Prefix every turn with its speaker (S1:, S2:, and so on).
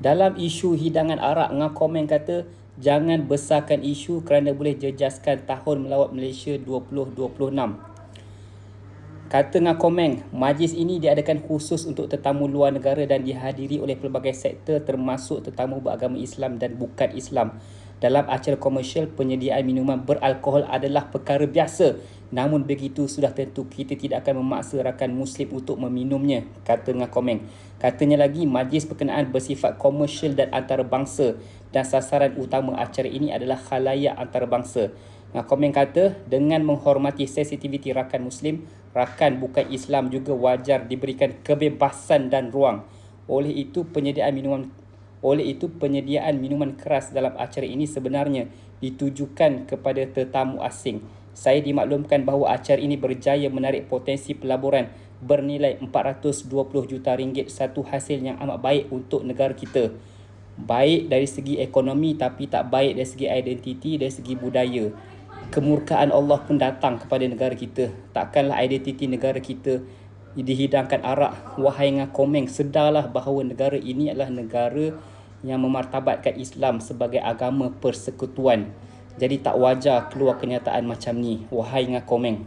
S1: Dalam isu hidangan arak, Ngah komen kata jangan besarkan isu kerana boleh jejaskan tahun melawat Malaysia 2026. Kata Ngah Komeng, majlis ini diadakan khusus untuk tetamu luar negara dan dihadiri oleh pelbagai sektor termasuk tetamu beragama Islam dan bukan Islam. Dalam acara komersial, penyediaan minuman beralkohol adalah perkara biasa. Namun begitu sudah tentu kita tidak akan memaksa rakan Muslim untuk meminumnya, kata Ngah Komeng. Katanya lagi, majlis berkenaan bersifat komersial dan antarabangsa dan sasaran utama acara ini adalah khalayak antarabangsa. Nah, komen kata, dengan menghormati sensitiviti rakan Muslim, rakan bukan Islam juga wajar diberikan kebebasan dan ruang. Oleh itu, penyediaan minuman oleh itu penyediaan minuman keras dalam acara ini sebenarnya ditujukan kepada tetamu asing. Saya dimaklumkan bahawa acara ini berjaya menarik potensi pelaburan bernilai 420 juta ringgit satu hasil yang amat baik untuk negara kita. Baik dari segi ekonomi tapi tak baik dari segi identiti, dari segi budaya kemurkaan Allah pun datang kepada negara kita. Takkanlah identiti negara kita dihidangkan arak. Wahai komeng, sedarlah bahawa negara ini adalah negara yang memartabatkan Islam sebagai agama persekutuan. Jadi tak wajar keluar kenyataan macam ni. Wahai komeng.